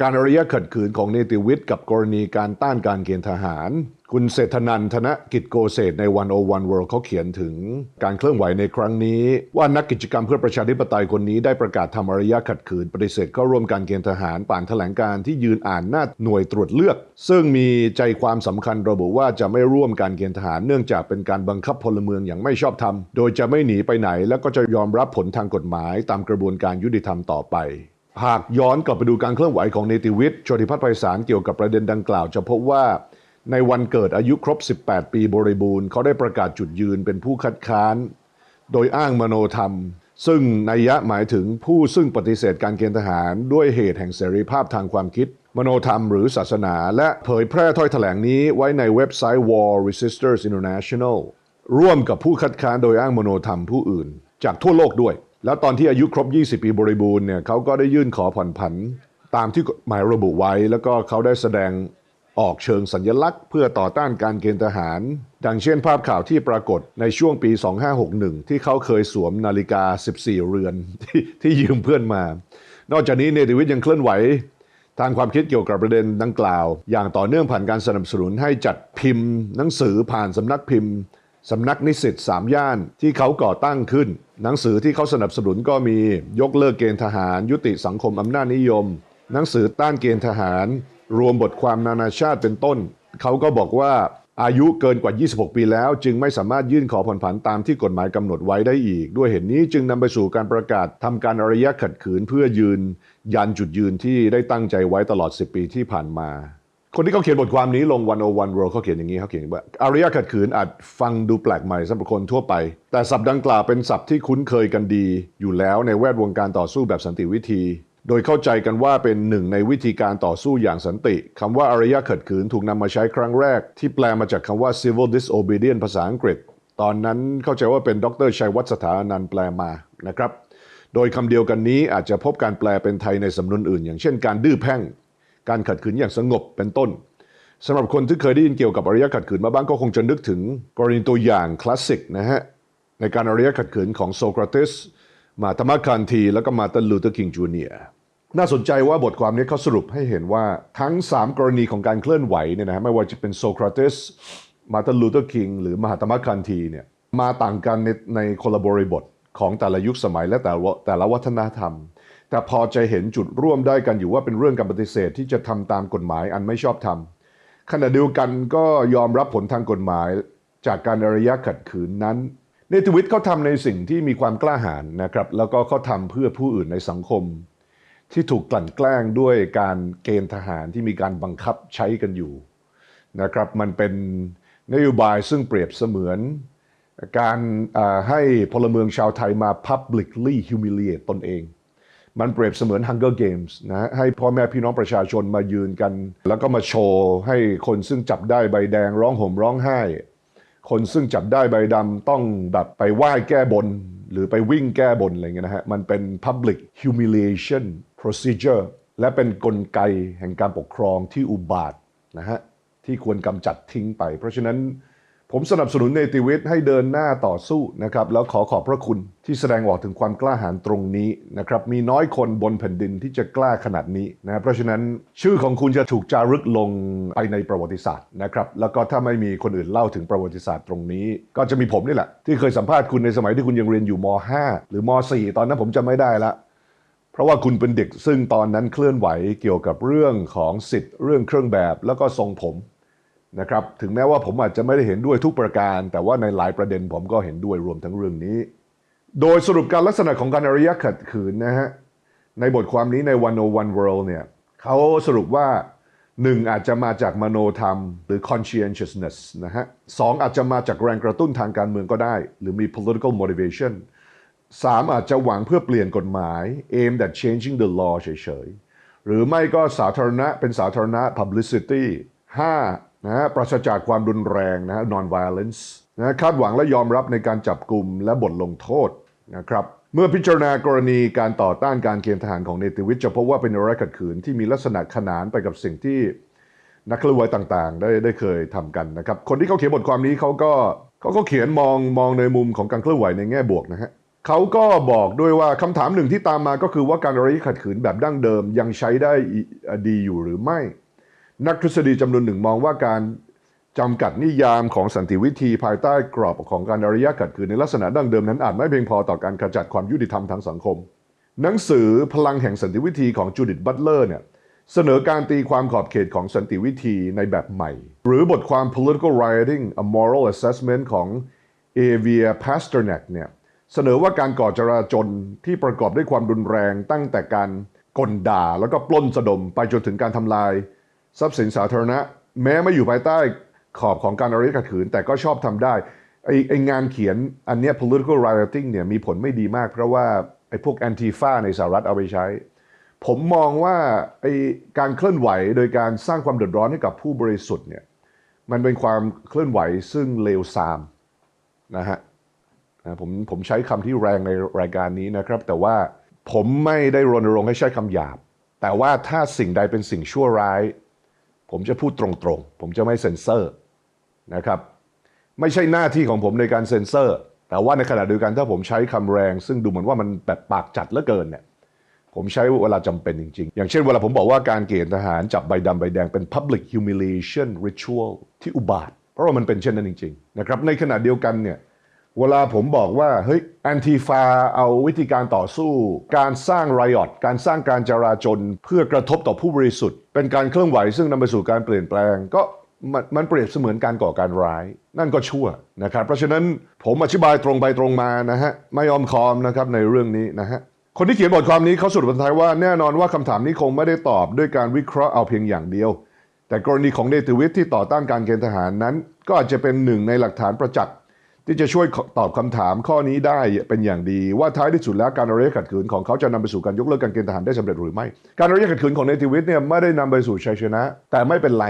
การอารยะขัดขืนของเนติวิทย์กับกรณีการต้านการเกณฑ์ทหาร คุณเศรษฐนันท์ธนกิจโกเศษในวันโอวันเวิลด์เขาเขียนถึงการเคลื่อนไหวในครั้งนี้ ว่านักกิจกรรมเพื่อประชาธิปไตยคนนี้ได้ประกาศทำอารยะขัดขืน ปฏิเสธเข้าร่วมการเกณฑ์ทหารป่านแถลงการที่ยืนอ่านหน้าหน่วยตรวจเลือก ซึ่งมีใจความสำคัญระบุว่าจะไม่ร่วมการเกณฑ์ทหารเนื่องจากเป็นการบังคับพลเมืองอย่างไม่ชอบธรรมโดยจะไม่หนีไปไหน แล้วก็จะยอมรับผลทางกฎหมายตามกระบวนการยุติธรรมต่อไป หากย้อนกลับไปดูการเคลื่อนไหวของเนติวิทย์โชติพัฒน์ไพศาลเกี่ยวกับประเด็นดังกล่าว จะพบว่าในวันเกิดอายุครบ 18 ปีบริบูรณ์เขาได้ประกาศจุดยืนเป็นผู้คัดค้าน โดยอ้างมโนธรรม ซึ่งนัยยะหมายถึงผู้ซึ่งปฏิเสธการเกณฑ์ทหารด้วยเหตุแห่งเสรีภาพทางความคิด มโนธรรมหรือศาสนา และเผยแพร่ถ้อยแถลงนี้ไว้ในเว็บไซต์ War Resisters International ร่วมกับผู้คัดค้านโดยอ้างมโนธรรมผู้อื่น จากทั่วโลกด้วย แล้วตอนที่อายุครบ 20 ปีบริบูรณ์เนี่ยเขาก็ได้ยื่นขอผ่อนผันตามที่กฎหมายระบุไว้ แล้วก็เขาได้แสดงออกเชิงสัญลักษณ์ เพื่อต่อต้านการเกณฑ์ทหาร ดังเช่นภาพข่าวที่ปรากฏในช่วงปี 2561 ที่เขาเคยสวมนาฬิกา 14 เรือนทที่ยืมเพื่อนมา นอกจากนี้เนติวิทย์ยังเคลื่อนไหว ทางความคิดเกี่ยวกับประเด็นดังกล่าว อย่างต่อเนื่องผ่านการสนับสนุนให้จัดพิมพ์ หนังสือผ่านสำนักพิมพ์ สำนักนิสิตสามย่านที่เขาก่อตั้งขึ้น หนังสือที่เขาสนับสนุนก็มียกเลิกเกณฑ์ทหาร ยุติสังคมอำนาจนิยม หนังสือต้านเกณฑ์ทหาร รวมบทความนานาชาติเป็นต้น เขาก็บอกว่าอายุเกินกว่า 26 ปีแล้ว จึงไม่สามารถยื่นขอผ่อนผันตามที่กฎหมายกำหนดไว้ได้อีก ด้วยเหตุนนี้จึงนำไปสู่การประกาศทำการอารยะขัดขืนเพื่อยืน ยันจุดยืนที่ได้ตั้งใจไว้ตลอด 10 ปีที่ผ่านมา คนที่เขาเขียนบทความนี้ลง 101 World เขาเขียนอย่างนี้เขาเขียนว่าอารยะขัดขืนอาจฟังดูแปลกใหม่สำหรับคนทั่วไป แต่ศัพท์ดังกล่าวเป็นศัพท์ที่คุ้นเคยกันดี อยู่แล้วในแวดวงการต่อสู้แบบสันติวิธี โดยเข้าใจกันว่าเป็นหนึ่งในวิธีการต่อสู้อย่างสันติคำว่าอารยะขัดขืนถูกนำมาใช้ครั้งแรก ที่แปลมาจากคำว่า civil disobedience ภาษาอังกฤษ ตอนนั้นเข้าใจว่าเป็นดรชัยวัฒน์สถานันแปลมานะครับ โดยคำเดียวกันนี้อาจจะพบการแปลเป็นไทยในสำนวนอื่น อย่างเช่น การดื้อแพ่ง การขัดขืนอย่างสงบเป็นต้นสำหรับคนที่เคยได้ยินเกี่ยวกับอารยะขัดขืนมาบ้างก็คงจะนึกถึงกรณีตัวอย่างคลาสสิกนะฮะในการอารยะขัดขืนของโซเคราติสมาตมาคันที แล้วก็มาตันลูเทอร์คิงจูเนียน่าสนใจว่าบทความนี้เขาสรุปให้เห็นว่าทั้ง 3 กรณีของการเคลื่อนไหวเนี่ยนะฮะไม่ว่าจะเป็นโซคราติสมาตันลูเทอร์คิงหรือมหาตมคันทีเนี่ยมาต่างกันในในคนละบริบท ของแต่ละยุคสมัยและแต่ละแต่ละวัฒนธรรม แต่พอจะเห็นจุดร่วมได้กันอยู่ว่าเป็นเรื่องการปฏิเสธที่จะทำตามกฎหมายอันไม่ชอบธรรมขณะเดียวกันก็ยอมรับผลทางกฎหมายจากการอารยะขัดขืนนั้น ในทวิตเขาทำในสิ่งที่มีความกล้าหาญนะครับ แล้วก็เขาทำเพื่อผู้อื่นในสังคม ที่ถูกกลั่นแกล้งด้วยการเกณฑ์ทหารที่มีการบังคับใช้กันอยู่นะครับ มันเป็นนโยบายซึ่งเปรียบเสมือน การให้พลเมืองชาวไทยมา publicly humiliate ตนเอง มันเปรียบเสมือน Hunger Games นะให้พ่อแม่พี่น้องประชาชนมายืนกัน แล้วก็มาโชว์ให้คนซึ่งจับได้ใบแดงร้องห่มร้องไห้ คนซึ่งจับได้ใบดำต้องแบบไปไหว้แก้บน หรือไปวิ่งแก้บนอะไรเงี้ยนะฮะ มันเป็น public humiliation procedure และเป็นนกลไกแห่งการปกครองที่อุบาทนะฮะที่ควรกำจัดทิ้งไป เพราะฉะนั้น ผมสนับสนุนเนติวิทย์ให้เดินหน้าต่อสู้นะครับแล้วขอขอบพระคุณที่แสดงออกถึงความกล้าหาญตรงนี้นะครับมีน้อยคนบนแผ่นดินที่จะกล้าขนาดนี้นะเพราะฉะนั้นชื่อของคุณจะถูกจารึกลงไปในประวัติศาสตร์นะครับแล้วก็ถ้าไม่มีคนอื่นเล่าถึงประวัติศาสตร์ตรงนี้ ก็จะมีผมนี่แหละ ที่เคยสัมภาษณ์คุณในสมัยที่คุณยังเรียนอยู่ม .5 หรือม .4 ตอนนั้นผมจำไม่ได้ละเพราะว่าคุณเป็นเด็กซึ่งตอนนั้นเคลื่อนไหวเกี่ยวกับเรื่องของสิทธิ์เรื่องเครื่องแบบแล้วก็ทรงผม นะครับถึงแม้ว่าผมอาจจะไม่ได้เห็นด้วยทุกประการ แต่ว่าในหลายประเด็นผมก็เห็นด้วยรวมทั้งเรื่องนี้ โดยสรุปการลักษณะของการอารยะขัดขืนนะฮะในบทความนี้ใน 101 World เนี่ยเขาสรุปว่าหนึ่งอาจจะมาจากมโนธรรม หรือ conscientiousness นะฮะสองอาจจะมาจากแรงกระตุ้นทางการเมืองก็ได้ หรือมี political motivation สามอาจจะหวังเพื่อเปลี่ยนกฎหมาย aimed at changing the law เฉยๆ หรือไม่ก็สาธารณะเป็นสาธารณะ publicity 5 นะฮะปราศจากความรุนแรงนะฮะ non violence นะคาดหวังและยอมรับในการจับกลุ่มและบทลงโทษนะครับเมื่อพิจารณากรณีการต่อต้านการเกณฑ์ทหารของเนติวิทย์จะพบว่าเป็นอารยขัดขืนที่มีลักษณะขนานไปกับสิ่งที่นักเคลื่อนไหวต่างๆ ได้ได้เคยทำกันนะครับ คนที่เขาเขียนบทความนี้เขาก็เขาก็เขียนมองมองในมุมของการเคลื่อนไหวในแง่บวกนะฮะเขาก็บอกด้วยว่าคำถามหนึ่งที่ตามมาก็คือว่าการอายขัดขืนแบบดั้งเดิมยังใช้ได้ดีอยู่หรือไม่ นักทฤษฎีจำนวนหนึ่งมองว่าการจำกัดนิยามของสันติวิธีภายใต้กรอบของการอารยขัดขืนในลักษณะดั้งเดิมนั้นอาจไม่เพียงพอต่อการขจัดความยุติธรรมทางสังคม หนังสือพลังแห่งสันติวิธีของจูดิตบัตเลอร์เนี่ยเสนอการตีความขอบเขตของสันติวิธีในแบบใหม่ หรือบทความ political rioting a moral assessment ของ Avia Pasternak เนี่ยเสนอว่าการก่อจราจนที่ประกอบด้วยความรุนแรงตั้งแต่การกลด่าแล้วก็ปล้นสะดมไปจนถึงการทำลาย ทรัพย์สินสาธารณะ แม้ไม่อยู่ภายใต้ขอบของการอารยขัดขืน แต่ก็ชอบทำได้ไอไองานเขียนอันเนี้ย political rioting เนี่ยมีผลไม่ดีมาก เพราะว่าไอพวก antifa ในสหรัฐเอาไปใช้ ผมมองว่าไอการเคลื่อนไหวโดยการสร้างความเดือดร้อนให้กับผู้บริสุทธิ์เนี่ยมันเป็นความเคลื่อนไหวซึ่งเลวทรามนะฮะนะผมผมใช้คำที่แรงในรายการนี้นะครับ แต่ว่าผมไม่ได้รณรงค์ให้ใช้คำหยาบ แต่ว่าถ้าสิ่งใดเป็นสิ่งชั่วร้าย ผมจะพูดตรงๆ ผมจะไม่เซ็นเซอร์นะครับ ไม่ใช่หน้าที่ของผมในการเซ็นเซอร์ แต่ว่าในขณะเดียวกันถ้าผมใช้คำแรง ซึ่งดูเหมือนว่ามันแบบปากจัดเหลือเกินเนี่ยผมใช้เวลาจำเป็นจริงๆ อย่างเช่นเวลาผมบอกว่าการเกณฑ์ทหารจับใบดำใบแดงเป็น public humiliation ritual ที่อุบาท เพราะว่ามันเป็นเช่นนั้นจริงๆนะครับในขณะเดียวกันเนี่ย เวลาผมบอกว่าเฮ้ยแอนติฟาเอาวิธีการต่อสู้ การสร้างไรออตการสร้างการจราจนเพื่อกระทบต่อผู้บริสุทธิ์ เป็นการเคลื่อนไหวซึ่งนำไปสู่การเปลี่ยนแปลง ก็มันมันเปรียบเสมือนการก่อการร้าย นั่นก็ชั่วนะครับ เพราะฉะนั้นผมอธิบายตรงไปตรงมานะฮะไม่ยอมคอมนะครับในเรื่องนี้นะฮะคนที่เขียนบทความนี้เขาสรุปบรรทายว่าแน่นอนว่าคำถามนี้คงไม่ได้ตอบด้วยการวิเคราะห์เอาเพียงอย่างเดียว แต่กรณีของเนติวิทย์ที่ต่อต้านการเกณฑ์ทหารนั้น ก็อาจจะเป็นหนึ่งในหลักฐานประจักษ์ ที่จะช่วยตอบคำถามข้อนี้ได้เป็นอย่างดี ว่าท้ายที่สุดแล้วการอารยขัดขืนของเขาจะนำไปสู่การยกเลิกการเกณฑ์ทหารได้สำเร็จหรือไม่ การอารยขัดขืนของเนติวิทย์เนี่ยไม่ได้นำไปสู่ชัยชนะ แต่ไม่เป็นไร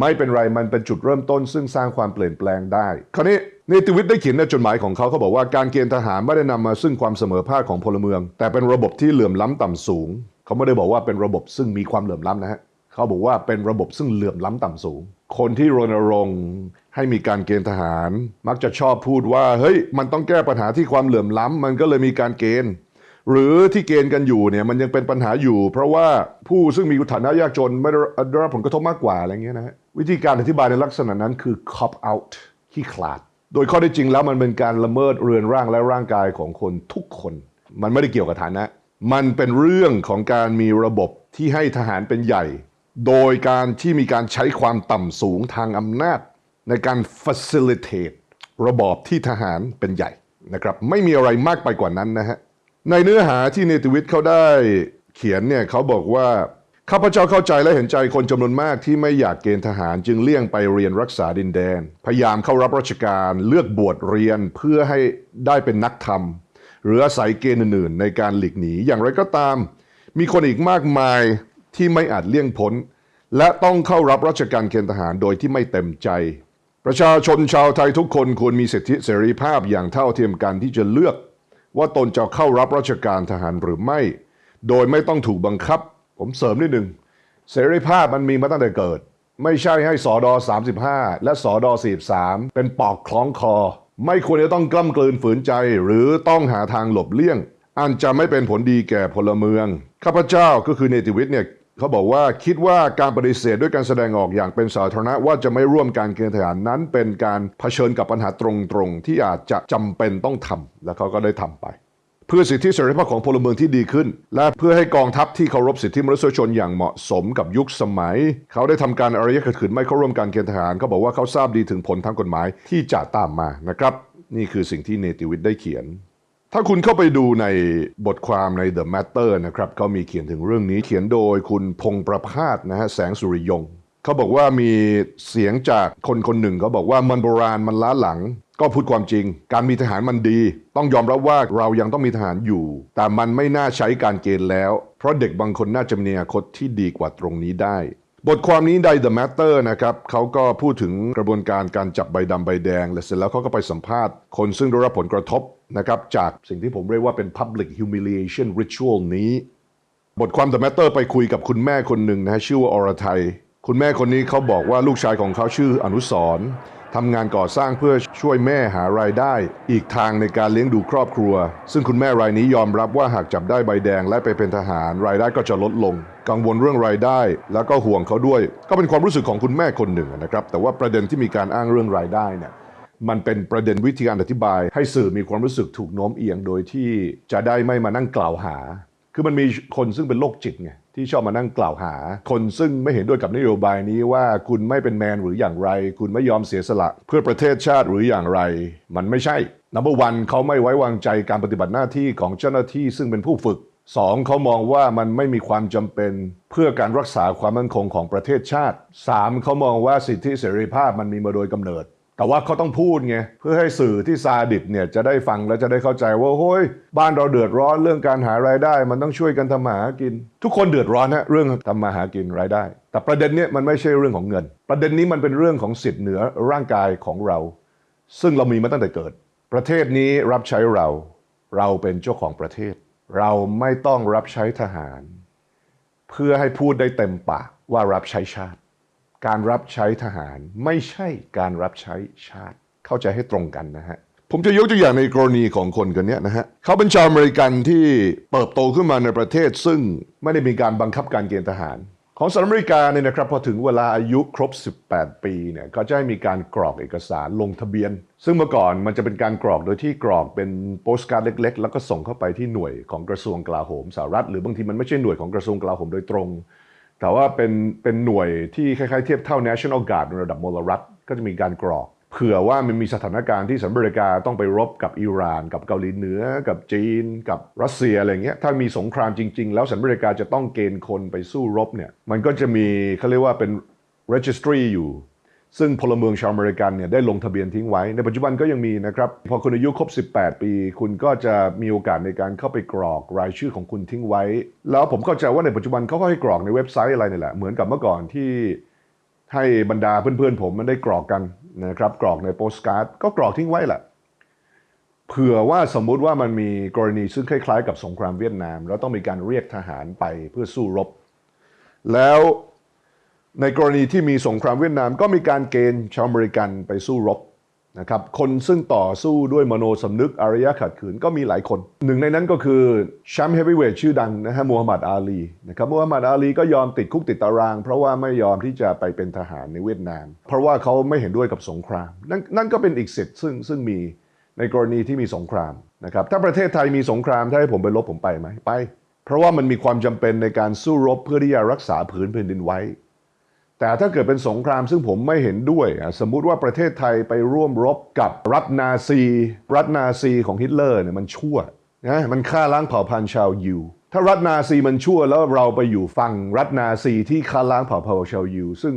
ไม่เป็นไรมันเป็นจุดเริ่มต้น ซึ่งสร้างความเปลี่ยนแปลงได้ คราวนี้เนติวิทย์ได้เขียนในจดหมายของเขาเขาบอกว่าการเกณฑ์ทหารไม่ได้นำมาซึ่งความเสมอภาคของพลเมือง แต่เป็นระบบที่เหลื่อมล้ำต่ำสูง เขาไม่ได้บอกว่าเป็นระบบซึ่งมีความเหลื่อมล้ำนะฮะ เขาบอกว่าเป็นระบบซึ่งเหลื่อมล้ำต่ำสูง คนที่รณรงค์ให้มีการเกณฑ์ทหาร มักจะชอบพูดว่าเฮ้ยมันต้องแก้ปัญหาที่ความเหลื่อมล้ำมันก็เลยมีการเกณฑ์ หรือที่เกณฑ์กันอยู่เนี่ยมันยังเป็นปัญหาอยู่ เพราะว่าผู้ซึ่งมีฐานะยากจนไม่ได้รับผลกระทบมากกว่าอะไรเงี้ยนะฮะวิธีการอธิบายในลักษณะนั้นคือ cop out ขี้ขลาด โดยข้อได้จริงแล้วมันเป็นการละเมิดเรือนร่างและร่างกายของคนทุกคน มันไม่ได้เกี่ยวกับฐานะ มันเป็นเรื่องของการมีระบบที่ให้ทหารเป็นใหญ่ โดยการที่มีการใช้ความต่ำสูงทางอำนาจ ในการ facilitate ระบอบที่ทหารเป็นใหญ่นะครับไม่มีอะไรมากไปกว่านั้นนะฮะในเนื้อหาที่เนติวิทย์เขาได้เขียนเนี่ยเขาบอกว่า ข้าพเจ้าเข้าใจและเห็นใจคนจำนวนมากที่ไม่อยากเกณฑ์ทหารจึงเลี่ยงไปเรียนรักษาดินแดน พยายามเข้ารับราชการเลือกบวชเรียนเพื่อให้ได้เป็นนักธรรม หรืออาศัยเกณฑ์อื่นๆ ในการหลีกหนีอย่างไรก็ตาม มีคนอีกมากมาย ที่ไม่อาจเลี่ยงพ้น และต้องเข้ารับราชการเกณฑ์ทหารโดยที่ไม่เต็มใจ ประชาชนชาวไทยทุกคนควรมีสิทธิเสรีภาพอย่างเท่าเทียมกันที่จะเลือก ว่าตนจะเข้ารับราชการทหารหรือไม่ โดยไม่ต้องถูกบังคับ ผมเสริมนิดหนึ่งเสรีภาพมันมีมาตั้งแต่เกิด ไม่ใช่ให้สอดอ35 และสอดอ43 เป็นปอกคล้องคอ ไม่ควรจะต้องกล้ำกลืนฝืนใจ หรือต้องหาทางหลบเลี่ยงอันจะไม่เป็นผลดีแก่พลเมือง ข้าพเจ้าก็คือเนติวิทย์เนี่ย เขาบอกว่าคิดว่าการปฏิเสธด้วยการแสดงออกอย่างเป็นสาธารณะว่าจะไม่ร่วมการเกณฑ์ทหารนั้น เป็นการเผชิญกับปัญหาตรงๆ ที่อาจจะจำเป็นต้องทำและเขาก็ได้ทำไป เพื่อสิทธิเสรีภาพของพลเมืองที่ดีขึ้น และเพื่อให้กองทัพที่เคารพสิทธิมนุษยชนอย่างเหมาะสมกับยุคสมัย เขาได้ทำการอารยขัดขืนไม่เข้าร่วมการเกณฑ์ทหารเขาบอกว่าเขาทราบดีถึงผลทางกฎหมายที่จะตามมานะครับ นี่คือสิ่งที่เนติวิทย์ได้เขียน ถ้าคุณเข้าไปดูในบทความใน The Matter นะครับเขามีเขียนถึงเรื่องนี้เขียนโดยคุณพงประพาสนะฮะแสงสุริยงเขาบอกว่ามีเสียงจากคนคนหนึ่งเขาบอกว่ามันโบราณมันล้าหลัง ก็พูดความจริง การมีทหารมันดี ต้องยอมรับว่าเรายังต้องมีทหารอยู่ แต่มันไม่น่าใช้การเกณฑ์แล้ว เพราะเด็กบางคนน่าจะมีอนาคตที่ดีกว่าตรงนี้ได้ บทความนี้ใน The Matter นะครับเขาก็พูดถึงกระบวนการการจับใบดำใบแดง และเสร็จแล้วเขาก็ไปสัมภาษณ์ คนซึ่งได้รับผลกระทบ นะครับจากสิ่งที่ผมเรียกว่าเป็น public humiliation ritual นี้ บทความ The Matter ไปคุยกับคุณแม่คนหนึ่งนะชื่อว่าอรไทย คุณแม่คนนี้เขาบอกว่าลูกชายของเขาชื่ออนุสรณ์ทำงานก่อสร้างเพื่อช่วยแม่หารายได้ อีกทางในการเลี้ยงดูครอบครัว ซึ่งคุณแม่รายนี้ยอมรับว่าหากจับได้ใบแดงและไปเป็นทหาร รายได้ก็จะลดลง กังวลเรื่องรายได้ แล้วก็ห่วงเขาด้วย ก็เป็นความรู้สึกของคุณแม่คนหนึ่งนะครับ แต่ว่าประเด็นที่มีการอ้างเรื่องรายได้เนี่ย มันเป็นประเด็นวิธีการอธิบาย ให้สื่อมีความรู้สึกถูกโน้มเอียงโดยที่จะได้ไม่มานั่งกล่าวหา คือมันมีคนซึ่งเป็นโรคจิตไงที่ชอบมานั่งกล่าวหา คนซึ่งไม่เห็นด้วยกับนโยบายนี้ว่าคุณไม่เป็นแมนหรืออย่างไร คุณไม่ยอมเสียสละ เพื่อประเทศชาติหรืออย่างไร มันไม่ใช่ number one เขาไม่ไว้วางใจการปฏิบัติหน้าที่ของเจ้าหน้าที่ซึ่งเป็นผู้ฝึกสองเขามองว่ามันไม่มีความจำเป็นเพื่อการรักษาความมั่นคงของประเทศชาติสามเขามองว่าสิทธิเสรีภาพมันมีมาโดยกำเนิด แต่ว่าเขาต้องพูดไงเพื่อให้สื่อที่ซาดิสเนี่ยจะได้ฟังและจะได้เข้าใจว่าโฮ้ยบ้านเราเดือดร้อนเรื่องการหารายได้ มันต้องช่วยกันทำมาหากิน ทุกคนเดือดร้อนนะเรื่องทำมาหากินรายได้ แต่ประเด็นเนี้มันไม่ใช่เรื่องของเงิน ประเด็นนี้มันเป็นเรื่องของสิทธิ์เหนือร่างกายของเรา ซึ่งเรามีมาตั้งแต่เกิด ประเทศนี้รับใช้เรา เราเป็นเจ้าของประเทศ เราไม่ต้องรับใช้ทหาร เพื่อให้พูดได้เต็มปากว่ารับใช้ชาติ การรับใช้ทหารไม่ใช่การรับใช้ชาติ เข้าใจให้ตรงกันนะฮะผมจะยกตัวอย่างในกรณีของคนคนนี้นะฮะเขาเป็นชาวอเมริกันที่เติบโตขึ้นมาในประเทศ ซึ่งไม่ได้มีการบังคับการเกณฑ์ทหาร ของสหรัฐอเมริกาเนี่ยนะครับพอถึงเวลาอายุครบ 18 ปีเนี่ยก็จะให้มีการกรอกเอกสารลงทะเบียน ซึ่งเมื่อก่อนมันจะเป็นการกรอกโดยที่กรอกเป็นโปสการ์ดเล็ก ๆ แล้วก็ส่งเข้าไปที่หน่วยของกระทรวงกลาโหมสหรัฐหรือบางทีมันไม่ใช่หน่วยของกระทรวงกลาโหมโดยตรง แต่ว่าเป็นเป็นหน่วยที่คล้ายๆเทียบเท่า National Guard ในระดับมลรัฐก็จะมีการกรอก เผื่อว่ามันมีสถานการณ์ที่สหรัฐอเมริกาต้องไปรบกับอิหร่าน กับเกาหลีเหนือ กับจีน กับรัสเซียอะไรเงี้ยถ้ามีสงครามจริง ๆ แล้วสหรัฐอเมริกาจะต้องเกณฑ์คนไปสู้รบเนี่ยมันก็จะมีเขาเรียกว่าเป็น registry อยู่ ซึ่งพลเมืองชาวอเมริกันเนี่ยได้ลงทะเบียนทิ้งไว้ ในปัจจุบันก็ยังมีนะครับ พอคุณอายุครบ 18 ปี คุณก็จะมีโอกาสในการเข้าไปกรอกรายชื่อของคุณทิ้งไว้ แล้วผมเข้าใจว่าในปัจจุบันเขาก็ให้กรอกในเว็บไซต์อะไรนี่แหละ เหมือนกับเมื่อก่อนที่ให้บรรดาเพื่อนๆผมมันได้กรอกกันนะครับ กรอกในโปสการ์ดก็กรอกทิ้งไว้แหละเผื่อว่าสมมุติว่ามันมีกรณีซึ่งคล้ายๆ กับสงครามเวียดนาม แล้วต้องมีการเรียกทหารไปเพื่อสู้รบ แล้ว ในกรณีที่มีสงครามเวียดนามก็มีการเกณฑ์ชาวอเมริกันไปสู้รบนะครับคนซึ่งต่อสู้ด้วยมโนสำนึกอารยะขัดขืนก็มีหลายคน หนึ่งในนั้นก็คือแชมป์เฮฟวีเวทชื่อดังนะฮะมูฮัมหมัดอาลีนะครับมูฮัมหมัดอาลีก็ยอมติดคุกติดตาราง เพราะว่าไม่ยอมที่จะไปเป็นทหารในเวียดนาม เพราะว่าเขาไม่เห็นด้วยกับสงคราม นั่นนั่นก็เป็นอีกสิทธิ์ซึ่งซึ่งมีในกรณีที่มีสงครามนะครับถ้าประเทศไทยมีสงครามถ้าให้ผมไปรบผมไปไหมไป เพราะว่ามันมีความจำเป็นในการสู้รบเพื่อที่จะรักษาผืนแผ่นดินไว้ แต่ถ้าเกิดเป็นสงครามซึ่งผมไม่เห็นด้วยอะสมมุติว่าประเทศไทยไปร่วมรบกับรัฐนาซี รัฐนาซีของฮิตเลอร์เนี่ยมันชั่วนะมันฆ่าล้างเผ่าพันธุ์ชาวยิวถ้ารัฐนาซีมันชั่วแล้วเราไปอยู่ฝั่งรัฐนาซีที่ฆ่าล้างเผ่าพันธุ์ชาวยิวซึ่ง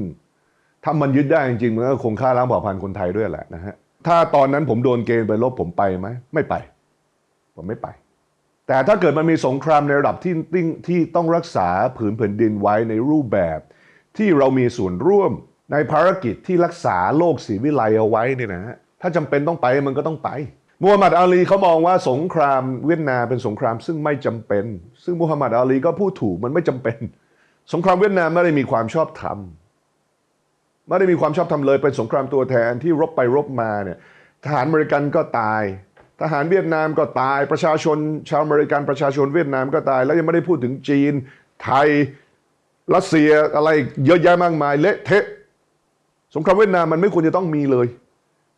ถ้ามันยึดได้จริงๆมันก็คงฆ่าล้างเผ่าพันธุ์คนไทยด้วยแหละนะฮะถ้าตอนนั้นผมโดนเกณฑ์ไปรบผมไปไหมไม่ไป ผมไม่ไป แต่ถ้าเกิดมันมีสงครามในระดับที่ที่ที่ต้องรักษาผืนแผ่นดินไว้ในรูปแบบ ที่เรามีส่วนร่วมในภารกิจที่รักษาโลกศรีวิไลเอาไว้เนี่ยนะฮะถ้าจำเป็นต้องไปมันก็ต้องไปมูฮัมหมัดอาลีเขามองว่าสงครามเวียดนามเป็นสงครามซึ่งไม่จำเป็น ซึ่งมูฮัมหมัดอาลีก็พูดถูกมันไม่จำเป็น สงครามเวียดนามไม่ได้มีความชอบธรรมไม่ได้มีความชอบธรรมเลยเป็นสงครามตัวแทนที่รบไปรบมาเนี่ยทหารอเมริกันก็ตาย ทหารเวียดนามก็ตายประชาชนชาวอเมริกันประชาชนเวียดนามก็ตาย แล้วยังไม่ได้พูดถึงจีน ไทย รัสเซียอะไรเยอะแยะมากมายเละเทะสงครามเวียดนามมันไม่ควรจะต้องมีเลย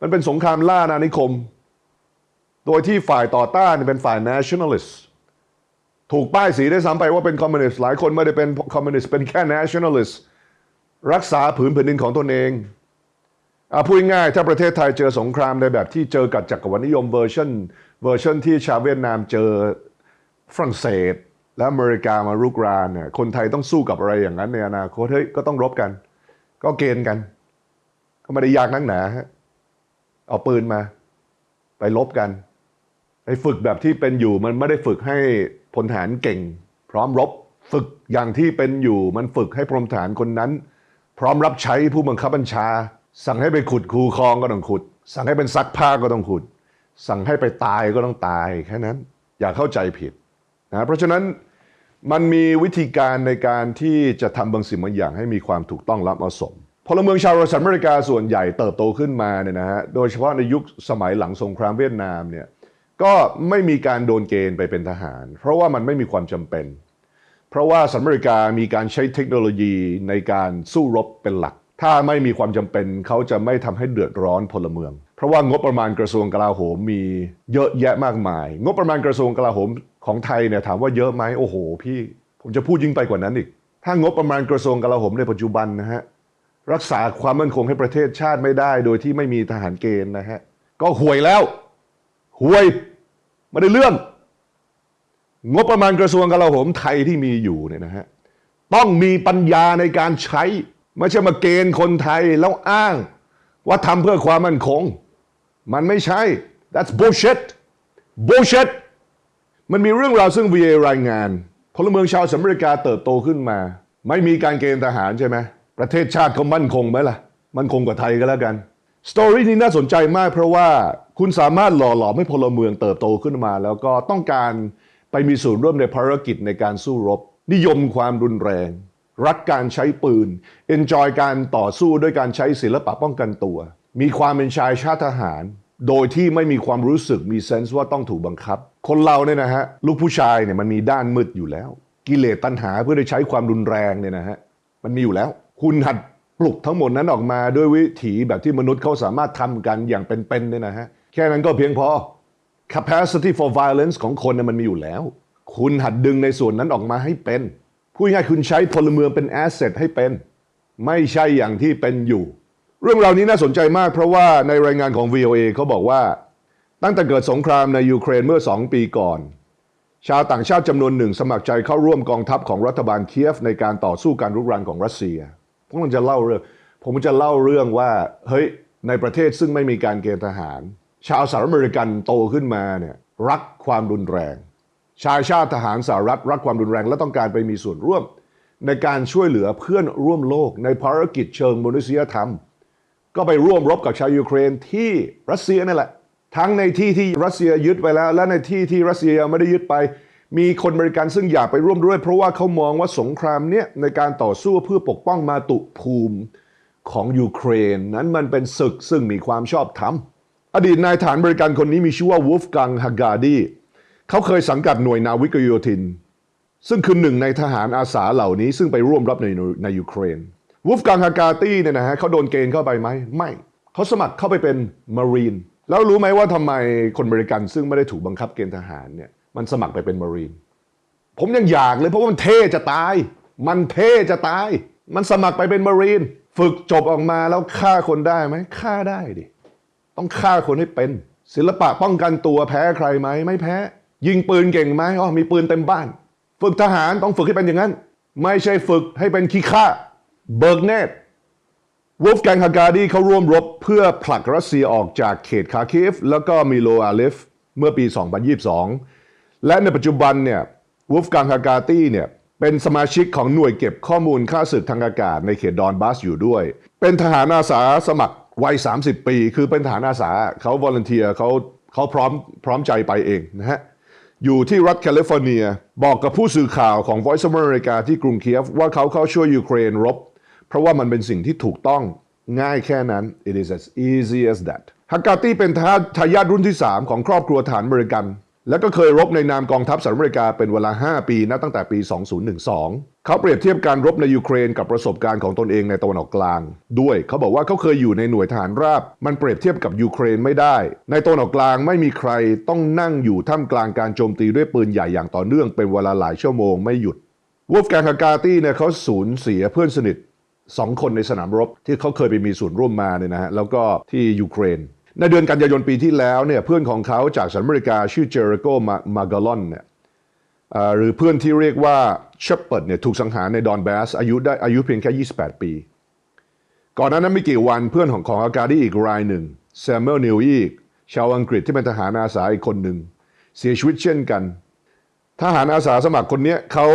มันเป็นสงครามล่าอาณานิคม โดยที่ฝ่ายต่อต้านเป็นฝ่าย nationalist ถูกป้ายสีได้ซ้ำไปว่าเป็นคอมมิวนิสต์หลายคนไม่ได้เป็นคอมมิวนิสต์เป็นแค่ nationalist รักษาผืนแผ่นดินของตนเองอพูดง่ายถ้าประเทศไทยเจอสงครามในแบบที่เจอกับจักรวรรดินิยมเวอร์ชันเวอร์ชันที่ชาวเวียดนามเจอฝรั่งเศส และอเมริกามารุกรานเนี่ยคนไทยต้องสู้กับอะไรอย่างนั้นในอนาคตเฮ้ยก็ต้องรบกัน ก็เกณฑ์กัน ก็ไม่ได้ยากนักหนาฮะเอาปืนมา ไปลบกันไปฝึกแบบที่เป็นอยู่มันไม่ได้ฝึกให้พลทหารเก่ง พร้อมรบฝึกอย่างที่เป็นอยู่มันฝึกให้พลทหารคนนั้น พร้อมรับใช้ผู้บังคับบัญชา สั่งให้ไปขุดคูคลองก็ต้องขุด สั่งให้เป็นซักผ้าก็ต้องขุด สั่งให้ไปตายก็ต้องตายแค่นั้น อย่าเข้าใจผิด นะเพราะฉะนั้นมันมีวิธีการในการที่จะทำบางสิ่งบางอย่างให้มีความถูกต้องและเหมาะสมพลเมืองชาวสหรัฐอเมริกาส่วนใหญ่เติบโตขึ้นมาเนี่ยนะฮะโดยเฉพาะในยุคสมัยหลังสงครามเวียดนามเนี่ยก็ไม่มีการโดนเกณฑ์ไปเป็นทหาร เพราะว่ามันไม่มีความจำเป็น เพราะว่าสหรัฐอเมริกามีการใช้เทคโนโลยีในการสู้รบเป็นหลัก ถ้าไม่มีความจำเป็นเขาจะไม่ทำให้เดือดร้อนพลเมือง ราะว่างบประมาณกระทรวงกลาโหมมีเยอะแยะมากมาย งบประมาณกระทรวงกลาโหมของไทยเนี่ยถามว่าเยอะไหมโอ้โห พี่ผมจะพูดยิ่งไปกว่านั้นอีก ถ้างบประมาณกระทรวงกลาโหมในปัจจุบันนะฮะรักษาความมั่นคงให้ประเทศชาติไม่ได้ โดยที่ไม่มีทหารเกณฑ์นะฮะก็ห่วยแล้วห่วยไม่ได้เรื่อง งบประมาณกระทรวงกลาโหมไทยที่มีอยู่เนี่ยนะฮะต้องมีปัญญาในการใช้ไม่ใช่มาเกณฑ์คนไทยแล้วอ้าง ว่าทำเพื่อความมั่นคง มันไม่ใช่ that's bullshit bullshit มันมีเรื่องราวซึ่ง VA รายงานพลเมืองชาวสหรัฐอเมริกาเติบโตขึ้นมา ไม่มีการเกณฑ์ทหารใช่ไหมประเทศชาติเขามั่นคงไหมล่ะ มั่นคงกว่าไทยก็แล้วกันสตอรี่นี้น่าสนใจมากเพราะว่าคุณสามารถหล่อหลอมให้พลเมืองเติบโตขึ้นมา แล้วก็ต้องการไปมีส่วนร่วมในภารกิจในการสู้รบ นิยมความรุนแรง รักการใช้ปืน enjoy การต่อสู้ด้วยการใช้ศิลปะป้องกันตัว มีความเป็นชายชาติทหาร โดยที่ไม่มีความรู้สึกมีเซนส์ว่าต้องถูกบังคับ คนเราเนี่ยนะฮะลูกผู้ชายเนี่ยมันมีด้านมืดอยู่แล้ว กิเลสตัณหาเพื่อได้ใช้ความรุนแรงเนี่ยนะฮะมันมีอยู่แล้ว คุณหัดปลุกทั้งหมดนั้นออกมาด้วยวิถีแบบที่มนุษย์เขาสามารถทำกันอย่างเป็นๆเนี่ยนะฮะแค่นั้นก็เพียงพอ capacity for violence ของคนเนี่ยมันมีอยู่แล้ว คุณหัดดึงในส่วนนั้นออกมาให้เป็นพูดง่ายคุณใช้พลเมืองเป็น asset ให้เป็น ไม่ใช่อย่างที่เป็นอยู่ เรื่องราวนี้น่าสนใจมากเพราะว่าในรายงานของ VOA เขาบอกว่า ตั้งแต่เกิดสงครามในยูเครนเมื่อ 2 ปีก่อน ชาวต่างชาติจำนวนหนึ่งสมัครใจเข้าร่วมกองทัพของรัฐบาลเคียฟในการต่อสู้การรุกรานของรัสเซียผมจะเล่าเรื่องผมจะเล่าเรื่องว่าเฮ้ยในประเทศซึ่งไม่มีการเกณฑ์ทหาร ชาวสหรัฐอเมริกันโตขึ้นมาเนี่ยรักความรุนแรง ชายชาติทหารสหรัฐรักความรุนแรงและต้องการไปมีส่วนร่วม ในการช่วยเหลือเพื่อนร่วมโลกในภารกิจเชิงมนุษยธรรม ก็ไปร่วมรบกับชาวยูเครนที่รัสเซียนั่นแหละ ทั้งในที่ที่รัสเซียยึดไปแล้ว และในที่ที่รัสเซียไม่ได้ยึดไป มีคนอเมริกันซึ่งอยากไปร่วมด้วย เพราะว่าเขามองว่าสงครามเนี้ยในการต่อสู้เพื่อปกป้องมาตุภูมิของยูเครน นั้นมันเป็นศึกซึ่งมีความชอบธรรมอดีตนายฐานบริการคนนี้มีชื่อว่าวูฟกังฮากาดีเขาเคยสังกัดหน่วยนาวิกโยธิน ซึ่งคือหนึ่งในทหารอาสาเหล่านี้ซึ่งไปร่วมรบในในยูเครน วูฟกังฮากาตี้เนี่ยนะฮะเขาโดนเกณฑ์เข้าไปไหมไม่เขาสมัครเข้าไปเป็นมารีนแล้วรู้ไหมว่าทำไมคนบริการซึ่งไม่ได้ถูกบังคับเกณฑ์ทหารเนี่ยมันสมัครไปเป็นมารีนผมยังอยากเลยเพราะว่ามันเท่จะตาย มันเท่จะตาย มันสมัครไปเป็นมารีนฝึกจบออกมาแล้วฆ่าคนได้ไหมฆ่าได้ดิต้องฆ่าคนให้เป็น ศิลปะป้องกันตัวแพ้ใครไหมไม่แพ้ ยิงปืนเก่งไหมอ๋อมีปืนเต็มบ้าน ฝึกทหารต้องฝึกให้เป็นอย่างนั้น ไม่ใช่ฝึกให้เป็นขี้ข้า เบิกเนตวูฟแกงฮากาดีเขาร่วมรบเพื่อผลักรัสเซียออกจากเขตคาคิฟ แล้วก็มิโลอาเลฟเมื่อปี 2022 และในปัจจุบันเนี่ยวูฟกังฮากาตี้เนี่ยเป็นสมาชิกของหน่วยเก็บข้อมูลค่าศึกทางอากาศในเขตดอนบัสอยู่ด้วย เป็นทหารอาสาสมัครวัย 30 ปี คือเป็นทหารอาสาเขาวอลเนเทียเขาเขาพร้อมพร้อมใจไปเองนะฮะอยู่ที่รัฐแคลิฟอร์เนีย บอกกับผู้สื่อข่าวของ Voice of America ที่กรุงเคียฟว่าเขาเข้าช่วยยูเครนรบ เพราะว่ามันเป็นสิ่งที่ถูกต้องง่ายแค่นั้น it is as easy as that ฮักกาตี้เป็นทายาทรุ่นที่ 3 ของครอบครัวฐานอเมริกัน และก็เคยรบในนามกองทัพสหรัฐอเมริกาเป็นเวลา 5 ปีนับตั้งแต่ปี 2012 เขาเปรียบเทียบการรบในยูเครนกับประสบการณ์ของตนเองในตะวันออกกลาง ด้วยเขาบอกว่าเขาเคยอยู่ในหน่วยทหารราบ มันเปรียบเทียบกับยูเครนไม่ได้ ในตะวันออกกลางไม่มีใครต้องนั่งอยู่ท่ามกลางการโจมตีด้วยปืนใหญ่อย่างต่อเนื่องเป็นเวลาหลายชั่วโมงไม่หยุดวูฟแกงฮากาตี้เนี่ยเขาสูญเสียเพื่อนสนิท สองคนในสนามรบที่เขาเคยไปมีส่วนร่วมมาเนี่ยนะฮะแล้วก็ที่ยูเครนในเดือนกันยายนปีที่แล้วเนี่ยเพื่อนของเขาจากสหรัฐอเมริกาชื่อเจอริโกมาการอนเนี่ยหรือเพื่อนที่เรียกว่าเชปเปิร์ดเนี่ยถูกสังหารในดอนแบสอายุได้อายุเพียงแค่ 28 ปี ก่อนหน้านั้นไม่กี่วันเพื่อนของของอากาดีอีกรายหนึ่งแซมเมลนิวอีกชาวอังกฤษที่เป็นทหารอาสาอีกคนหนึ่ง เสียชีวิตเช่นกัน ทหารอาสาสมัครคนนี้เขา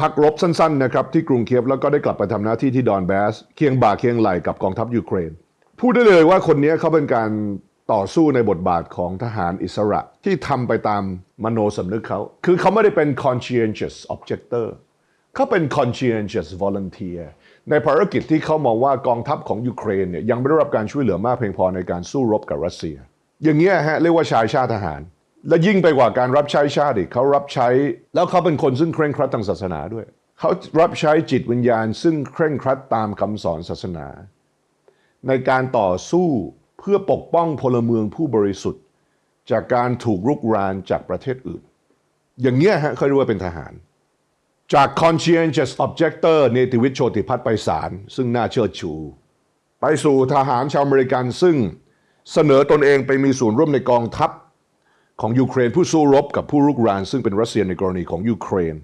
พักรบสั้นๆนะครับที่กรุงเคียฟแล้วก็ได้กลับไปทำหน้าที่ที่ดอนแบส เคียงบ่าเคียงไหลกับกองทัพยูเครน พูดได้เลยว่าคนนี้เขาเป็นการต่อสู้ในบทบาทของทหารอิสระที่ทำไปตามมโนสำนึกเขา คือเขาไม่ได้เป็น conscientious objector เขาเป็น conscientious volunteer ในภารกิจที่เขามองว่ากองทัพของยูเครนเนี่ยยังไม่ได้รับการช่วยเหลือมากเพียงพอในการสู้รบกับรัสเซีย อย่างเงี้ยฮะเรียกว่าชายชาติทหาร และยิ่งไปกว่าการรับใช้ชาติอีกเขารับใช้แล้วเขาเป็นคนซึ่งเคร่งครัดทางศาสนาด้วย เขารับใช้จิตวิญญาณ ซึ่งเคร่งครัดตามคำสอนศาสนา ในการต่อสู้เพื่อปกป้องพลเมืองผู้บริสุทธิ์ จากการถูกรุกรานจากประเทศอื่น อย่างเงี้ยฮะเขาเรียกว่าเป็นทหาร จาก conscientious objector เนติวิทย์โชติพัฒน์ไปศาลซึ่งน่าเชิดชู ไปสู่ทหารชาวอเมริกันซึ่งเสนอตนเองไปมีส่วนร่วมในกองทัพ ของยูเครนผู้สู้รบกับผู้รุกรานซึ่งเป็นรัสเซียในกรณีของยูเครน